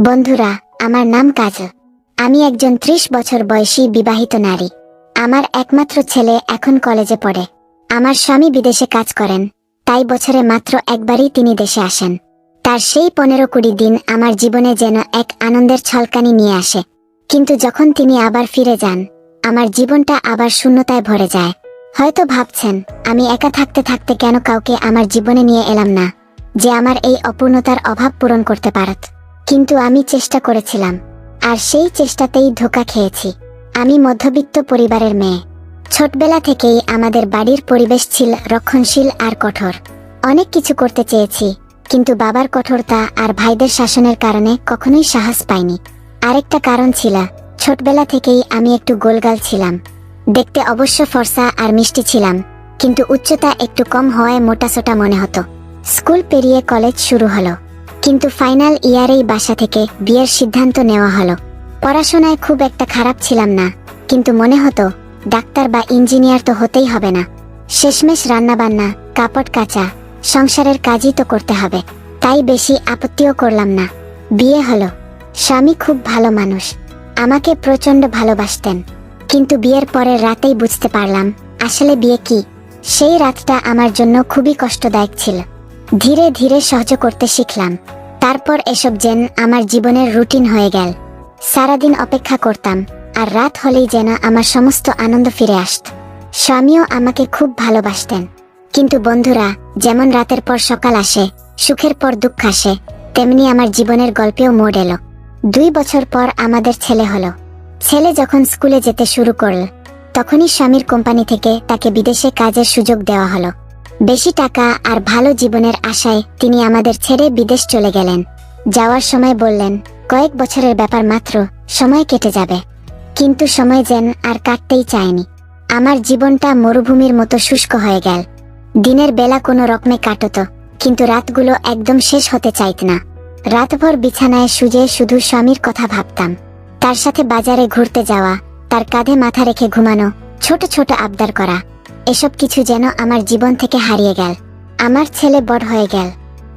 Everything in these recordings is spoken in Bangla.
বন্ধুরা, আমার নাম কাজল। আমি একজন ত্রিশ বছর বয়সী বিবাহিত নারী। আমার একমাত্র ছেলে এখন কলেজে পড়ে। আমার স্বামী বিদেশে কাজ করেন। তাই বছরে মাত্র একবারই তিনি দেশে আসেন। তার সেই পনেরো কুড়ি দিন আমার জীবনে যেন এক আনন্দের ছলকানি নিয়ে আসে। কিন্তু যখন তিনি আবার ফিরে যান, আমার জীবনটা আবার শূন্যতায় ভরে যায়। হয়তো ভাবছেন, আমি একা থাকতে থাকতে কেন কাউকে আমার জীবনে নিয়ে এলাম না, যে আমার এই অপূর্ণতার অভাব পূরণ করতে পারত। কিন্তু আমি চেষ্টা করেছিলাম, আর সেই চেষ্টাতেই ধোকা খেয়েছি। আমি মধ্যবিত্ত পরিবারের মেয়ে। ছোটবেলা থেকেই আমাদের বাড়ির পরিবেশ ছিল রক্ষণশীল আর কঠোর। অনেক কিছু করতে চেয়েছি, কিন্তু বাবার কঠোরতা আর ভাইদের শাসনের কারণে কখনোই সাহস পাইনি। আরেকটা কারণ ছিল, ছোটবেলা থেকেই আমি একটু গোলগাল ছিলাম। দেখতে অবশ্য ফর্সা আর মিষ্টি ছিলাম, কিন্তু উচ্চতা একটু কম হওয়ায় মোটাসোটা মনে হতো। স্কুল পেরিয়ে কলেজ শুরু হলো। কিন্তু ফাইনাল ইয়ারেই বাসা থেকে বিয়ের সিদ্ধান্ত নেওয়া হলো। পড়াশোনায় খুব একটা খারাপ ছিলাম না, কিন্তু মনে হতো ডাক্তার বা ইঞ্জিনিয়ার তো হতেই হবে না। শেষমেশ রান্নাবান্না, কাপড় কাচা, সংসারের কাজই তো করতে হবে, তাই বেশি আপত্তিও করলাম না। বিয়ে হলো, স্বামী খুব ভালো মানুষ, আমাকে প্রচণ্ড ভালোবাসতেন, কিন্তু বিয়ের পরের রাতেই বুঝতে পারলাম আসলে বিয়ে কি। সেই রাতটা আমার জন্য খুবই কষ্টদায়ক ছিল। ধীরে ধীরে সহ্য করতে শিখলাম। তারপর এসব যেন আমার জীবনের রুটিন হয়ে গেল। সারাদিন অপেক্ষা করতাম, আর রাত হলেই যেন আমার সমস্ত আনন্দ ফিরে আসত। স্বামীও আমাকে খুব ভালোবাসতেন। কিন্তু বন্ধুরা, যেমন রাতের পর সকাল আসে, সুখের পর দুঃখ আসে, তেমনি আমার জীবনের গল্পেও মোড় এলো। দুই বছর পর আমাদের ছেলে হলো। ছেলে যখন স্কুলে যেতে শুরু করল, তখনই স্বামীর কোম্পানি থেকে তাকে বিদেশে কাজের সুযোগ দেওয়া হলো। বেশি টাকা আর ভালো জীবনের আশায় তিনি আমাদের ছেড়ে বিদেশ চলে গেলেন। যাওয়ার সময় বললেন, কয়েক বছরের ব্যাপার মাত্র, সময় কেটে যাবে। কিন্তু সময় যেন আর কাটতেই চায়নি। আমার জীবনটা মরুভূমির মতো শুষ্ক হয়ে গেল। দিনের বেলা কোনো রকমে কাটতো, কিন্তু রাতগুলো একদম শেষ হতে চাইত না। রাতভর বিছানায় সুজে শুধু স্বামীর কথা ভাবতাম। তার সাথে বাজারে ঘুরতে যাওয়া, তার কাঁধে মাথা রেখে ঘুমানো, ছোট ছোট আবদার করা এসব কিছু যেন আমার জীবন থেকে হারিয়ে গেল। আমার ছেলে বড় হয়ে গেল।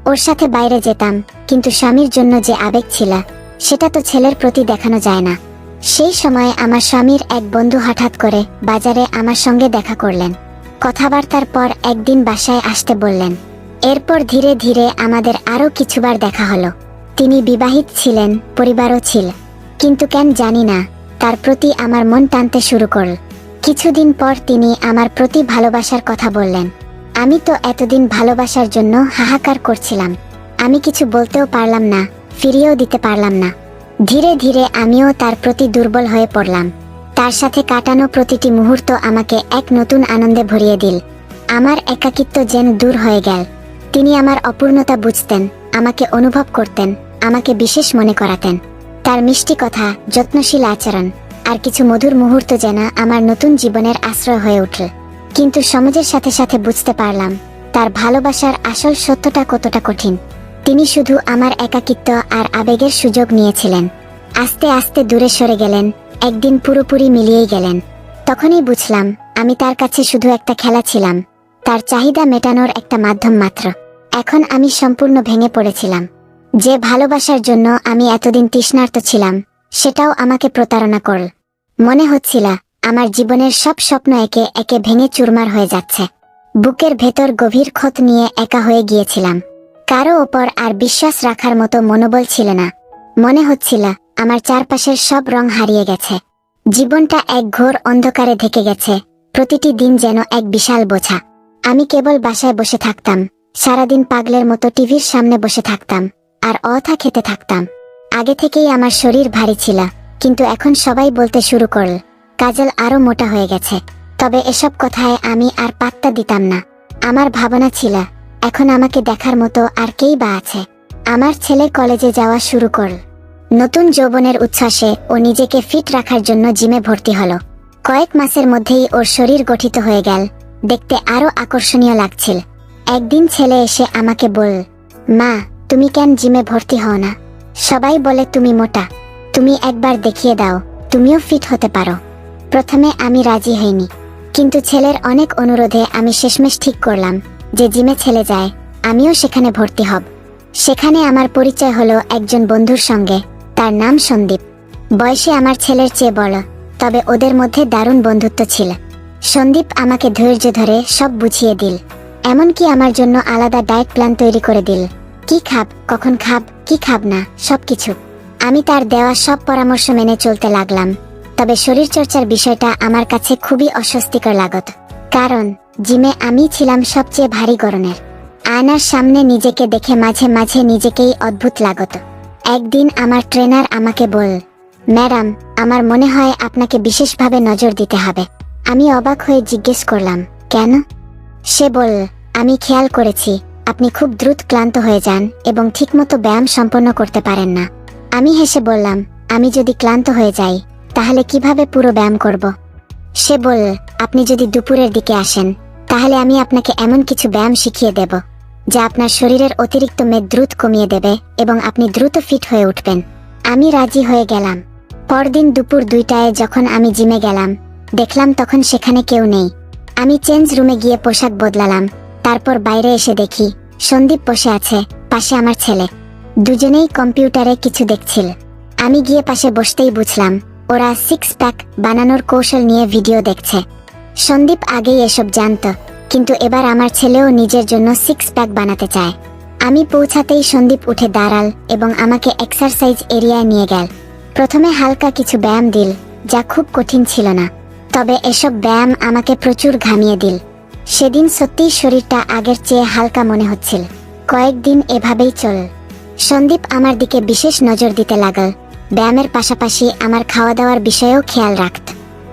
ওর সাথে বাইরে যেতাম, কিন্তু স্বামীর জন্য যে আবেগ ছিল, সেটা তো ছেলের প্রতি দেখানো যায় না। সেই সময়ে আমার স্বামীর এক বন্ধু হঠাৎ করে বাজারে আমার সঙ্গে দেখা করলেন। কথাবার্তার পর একদিন বাসায় আসতে বললেন। এরপর ধীরে ধীরে আমাদের আরও কিছুবার দেখা হলো। তিনি বিবাহিত ছিলেন, পরিবারও ছিল। কিন্তু কেন জানি না, তার প্রতি আমার মন টানতে শুরু করল। কিছুদিন পর তিনি আমার প্রতি ভালোবাসার কথা বললেন। আমি তো এতদিন ভালোবাসার জন্য হাহাকার করছিলাম। আমি কিছু বলতেও পারলাম না, ফিরিয়েও দিতে পারলাম না। ধীরে ধীরে আমিও তার প্রতি দুর্বল হয়ে পড়লাম। তার সাথে কাটানো প্রতিটি মুহূর্ত আমাকে এক নতুন আনন্দে ভরিয়ে দিল। আমার একাকিত্ব যেন দূর হয়ে গেল। তিনি আমার অপূর্ণতা বুঝতেন, আমাকে অনুভব করতেন, আমাকে বিশেষ মনে করাতেন। তার মিষ্টি কথা, যত্নশীল আচরণ আর কিছু মধুর মুহূর্ত যেন আমার নতুন জীবনের আশ্রয় হয়ে উঠল কিন্তু সমাজের সাথে সাথে বুঝতে পারলাম, তার ভালোবাসার আসল সত্যটা কতটা কঠিন। তিনি শুধু আমার একাকিত্ব আর আবেগের সুযোগ নিয়েছিলেন। আস্তে আস্তে দূরে সরে গেলেন, একদিন পুরোপুরি মিলিয়েই গেলেন। তখনই বুঝলাম, আমি তার কাছে শুধু একটা খেলা ছিলাম। তার চাহিদা মেটানোর একটা মাধ্যম মাত্র। এখন আমি সম্পূর্ণ ভেঙে পড়েছিলাম। যে ভালোবাসার জন্য আমি এতদিন তৃষ্ণার্ত ছিলাম, সেটাও আমাকে প্রতারণা করল। মনে হচ্ছিল, আমার জীবনের সব স্বপ্ন একে একে ভেঙে চুরমার হয়ে যাচ্ছে। বুকের ভেতর গভীর ক্ষত নিয়ে একা হয়ে গিয়েছিলাম। কারও ওপর আর বিশ্বাস রাখার মতো মনোবল ছিল না। মনে হচ্ছিল, আমার চারপাশের সব রং হারিয়ে গেছে। জীবনটা এক ঘোর অন্ধকারে ঢেকে গেছে, প্রতিটি দিন যেন এক বিশাল বোঝা। আমি কেবল বাসায় বসে থাকতাম, সারাদিন পাগলের মতো টিভির সামনে বসে থাকতাম, আর অথা খেতে থাকতাম। আগে থেকেই আমার শরীর ভারী ছিল। কিন্তু এখন সবাই বলতে শুরু করল, কাজল আরও মোটা হয়ে গেছে। তবে এসব কথায় আমি আর পাত্তা দিতাম না। আমার ভাবনা ছিল, এখন আমাকে দেখার মতো আর কেই বা আছে। আমার ছেলে কলেজে যাওয়া শুরু করল। নতুন যৌবনের উচ্ছ্বাসে ও নিজেকে ফিট রাখার জন্য জিমে ভর্তি হলো। কয়েক মাসের মধ্যেই ওর শরীর গঠিত হয়ে গেল। দেখতে আরও আকর্ষণীয় লাগছিল। একদিন ছেলে এসে আমাকে বল মা, তুমি কেন জিমে ভর্তি হও না? সবাই বলে তুমি মোটা। তুমি একবার দেখিয়ে দাও, তুমিও ফিট হতে পারো। প্রথমে আমি রাজি হইনি। কিন্তু ছেলের অনেক অনুরোধে আমি শেষমেশ ঠিক করলাম যে জিমে ছেলে যায়, আমিও সেখানে ভর্তি হব। সেখানে আমার পরিচয় হলো একজন বন্ধুর সঙ্গে, তার নাম সন্দীপ। বয়সে আমার ছেলের চেয়ে বড়, তবে ওদের মধ্যে দারুণ বন্ধুত্ব ছিল। সন্দীপ আমাকে ধৈর্য ধরে সব বুঝিয়ে দিল, এমনকি আমার জন্য আলাদা ডায়েট প্ল্যান তৈরি করে দিল। কি খাব, কখন খাব, কি খাব না, সবকিছু। আমি তার দেওয়া সব পরামর্শ মেনে চলতে লাগলাম, তবে শরীরচর্চার বিষয়টা আমার কাছে খুবই অস্বস্তিকর লাগত, কারণ জিমে আমি ছিলাম সবচেয়ে ভারী গরনের আয়নার সামনে নিজেকে দেখে মাঝে মাঝে নিজেকেই অদ্ভুত লাগত। একদিন আমার ট্রেনার আমাকে বল ম্যাডাম, আমার মনে হয় আপনাকে বিশেষভাবে নজর দিতে হবে। আমি অবাক হয়ে জিজ্ঞেস করলাম, কেন? সে বল আমি খেয়াল করেছি, আপনি খুব দ্রুত ক্লান্ত হয়ে যান এবং ঠিকমতো ব্যায়াম সম্পন্ন করতে পারেন না। আমি হেসে বললাম, আমি যদি ক্লান্ত হয়ে যাই, তাহলে কীভাবে পুরো ব্যায়াম করব? সে বল আপনি যদি দুপুরের দিকে আসেন, তাহলে আমি আপনাকে এমন কিছু ব্যায়াম শিখিয়ে দেব, যা আপনার শরীরের অতিরিক্ত মেদ দ্রুত কমিয়ে দেবে এবং আপনি দ্রুত ফিট হয়ে উঠবেন। আমি রাজি হয়ে গেলাম। পরদিন দুপুর দুইটায় যখন আমি জিমে গেলাম, দেখলাম তখন সেখানে কেউ নেই। আমি চেঞ্জ রুমে গিয়ে পোশাক বদলালাম, তারপর বাইরে এসে দেখি, সন্দীপ বসে আছে, পাশে আমার ছেলে। দুজনেই কম্পিউটারে কিছু দেখছিল। আমি গিয়ে পাশে বসতেই বুঝলাম, ওরা সিক্স প্যাক বানানোর কৌশল নিয়ে ভিডিও দেখছে। সন্দীপ আগেই এসব জানত, কিন্তু এবার আমার ছেলেও নিজের জন্য সিক্স প্যাক বানাতে চায়। আমি পৌঁছাতেই সন্দীপ উঠে দাঁড়াল এবং আমাকে এক্সারসাইজ এরিয়ায় নিয়ে গেল। প্রথমে হালকা কিছু ব্যায়াম দিল, যা খুব কঠিন ছিল না। তবে এসব ব্যায়াম আমাকে প্রচুর ঘামিয়ে দিল। সেদিন সত্যিই শরীরটা আগের চেয়ে হালকা মনে হচ্ছিল। কয়েকদিন এভাবেই চল সন্দীপ আমার দিকে বিশেষ নজর দিতে লাগল। ব্যায়ামের পাশাপাশি আমার খাওয়া দাওয়ার বিষয়েও খেয়াল রাখত।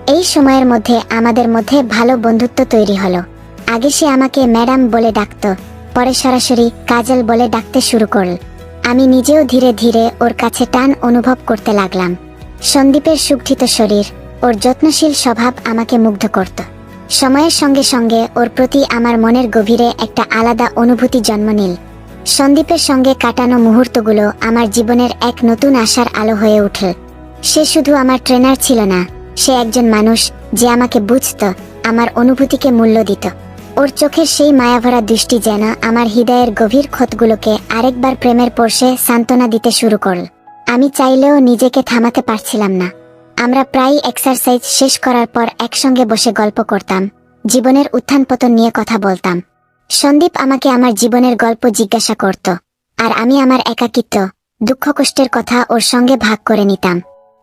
এই সময়ের মধ্যে আমাদের মধ্যে ভালো বন্ধুত্ব তৈরি হলো। আগে সে আমাকে ম্যাডাম বলে ডাকত, পরে সরাসরি কাজল বলে ডাকতে শুরু করল। আমি নিজেও ধীরে ধীরে ওর কাছে টান অনুভব করতে লাগলাম। সন্দীপের সুগঠিত শরীর, ওর যত্নশীল স্বভাব আমাকে মুগ্ধ করত। সময়ের সঙ্গে সঙ্গে ওর প্রতি আমার মনের গভীরে একটা আলাদা অনুভূতি জন্ম নিল। সন্দীপের সঙ্গে কাটানো মুহূর্তগুলো আমার জীবনের এক নতুন আশার আলো হয়ে উঠল সে শুধু আমার ট্রেনার ছিল না, সে একজন মানুষ যে আমাকে বুঝত, আমার অনুভূতিকে মূল্য দিত। ওর চোখের সেই মায়াভরা দৃষ্টি যেন আমার হৃদয়ের গভীর ক্ষতগুলোকে আরেকবার প্রেমের পর্ষে সান্ত্বনা দিতে শুরু করল। আমি চাইলেও নিজেকে থামাতে পারছিলাম না। আমরা প্রায় এক্সারসাইজ শেষ করার পর একসঙ্গে বসে গল্প করতাম, জীবনের উত্থান পতন নিয়ে কথা বলতাম। সন্দীপ আমাকে আমার জীবনের গল্প জিজ্ঞাসা করত, আর আমি আমার একাকিত্ব, দুঃখ কষ্টের কথা ওর সঙ্গে ভাগ করে নিতাম।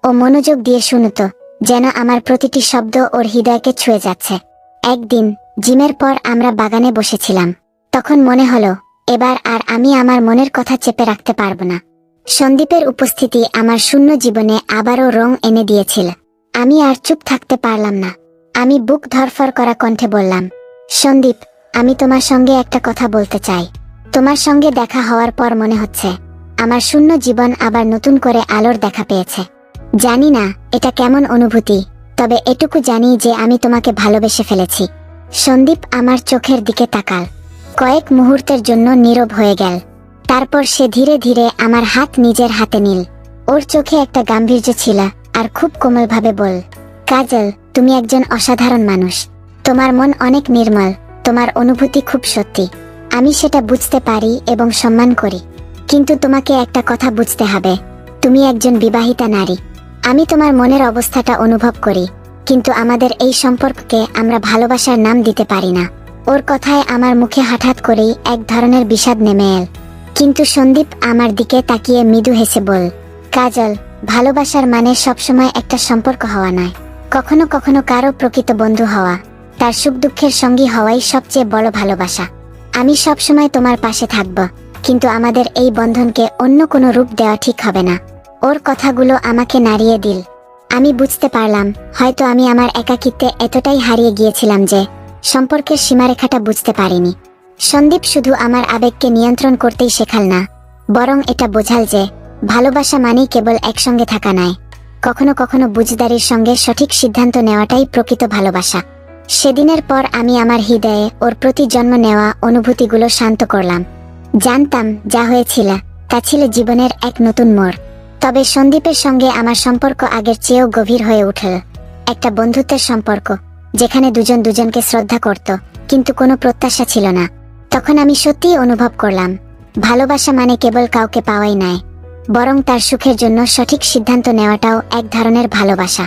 ও মনোযোগ দিয়ে শুনত, যেন আমার প্রতিটি শব্দ ওর হৃদয়কে ছুঁয়ে যাচ্ছে। একদিন, জিমের পর আমরা বাগানে বসেছিলাম। তখন মনে হলো, এবার আর আমি আমার মনের কথা চেপে রাখতে পারব না। সন্দীপের উপস্থিতি আমার শূন্য জীবনে আবারও রং এনে দিয়েছিল। আমি আর চুপ থাকতে পারলাম না। আমি বুক ধরফর করা কণ্ঠে বললাম, সন্দীপ আমি তোমার সঙ্গে একটা কথা বলতে চাই। তোমার সঙ্গে দেখা হওয়ার পর মনে হচ্ছে, আমার শূন্য জীবন আবার নতুন করে আলোর দেখা পেয়েছে। জানি না, এটা কেমন অনুভূতি, তবে এটুকু জানি যে আমি তোমাকে ভালোবেসে ফেলেছি। সন্দীপ আমার চোখের দিকে তাকাল। কয়েক মুহূর্তের জন্য নীরব হয়ে গেল। তারপর সে ধীরে ধীরে আমার হাত নিজের হাতে নিল। ওর চোখে একটা গাম্ভীর্য ছিল, আর খুব কোমলভাবে বল, কাজল, তুমি একজন অসাধারণ মানুষ। তোমার মন অনেক নির্মল তোমার অনুভূতি খুব সত্যি। আমি সেটা বুঝতে পারি এবং সম্মান করি। কিন্তু তোমাকে একটা কথা বুঝতে হবে। তুমি একজন বিবাহিতা নারী। আমি তোমার মনের অবস্থাটা অনুভব করি। কিন্তু আমাদের এই সম্পর্ককে আমরা ভালোবাসার নাম দিতে পারি না। ওর কথায় আমার মুখে হঠাৎ করেই এক ধরনের বিষাদ নেমে এল। কিন্তু সন্দীপ আমার দিকে তাকিয়ে মৃদু হেসে বল, কাজল, ভালোবাসার মানে সবসময় একটা সম্পর্ক হওয়া নয়। কখনো কখনো কারও প্রকৃত বন্ধু হওয়া। তার সুখ দুঃখের সঙ্গী হওয়াই সবচেয়ে বড় ভালোবাসা। আমি সবসময় তোমার পাশে থাকব, কিন্তু আমাদের এই বন্ধনকে অন্য কোনো রূপ দেওয়া ঠিক হবে না। ওর কথাগুলো আমাকে নাড়িয়ে দিল। আমি বুঝতে পারলাম, হয়তো আমি আমার একাকিত্বে এতটাই হারিয়ে গিয়েছিলাম যে সম্পর্কের সীমারেখাটা বুঝতে পারিনি। সন্দীপ শুধু আমার আবেগকে নিয়ন্ত্রণ করতেই শেখাল না, বরং এটা বোঝাল যে ভালোবাসা মানেই কেবল একসঙ্গে থাকা নয়। কখনো কখনো বুঝদারির সঙ্গে সঠিক সিদ্ধান্ত নেওয়াটাই প্রকৃত ভালোবাসা। সেদিনের পর আমি আমার হৃদয়ে ওর প্রতি জন্ম নেওয়া অনুভূতিগুলো শান্ত করলাম। জানতাম যা হয়েছিল, তা ছিল জীবনের এক নতুন মোড়। তবে সন্দীপের সঙ্গে আমার সম্পর্ক আগের চেয়েও গভীর হয়ে উঠল। একটা বন্ধুত্বের সম্পর্ক, যেখানে দুজন দুজনকে শ্রদ্ধা করত, কিন্তু কোনো প্রত্যাশা ছিল না। তখন আমি সত্যিই অনুভব করলাম, ভালোবাসা মানে কেবল কাউকে পাওয়াই নয়, বরং তার সুখের জন্য সঠিক সিদ্ধান্ত নেওয়াটাও এক ধরনের ভালোবাসা।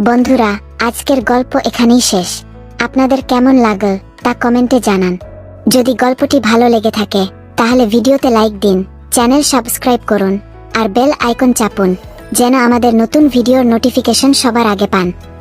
বন্ধুরা, আজকের গল্প এখানেই শেষ। আপনাদের কেমন লাগল তা কমেন্টে জানান। যদি গল্পটি ভালো লেগে থাকে, তাহলে ভিডিওতে লাইক দিন, চ্যানেল সাবস্ক্রাইব করুন, আর বেল আইকন চাপুন, যেন আমাদের নতুন ভিডিওর নোটিফিকেশন সবার আগে পান।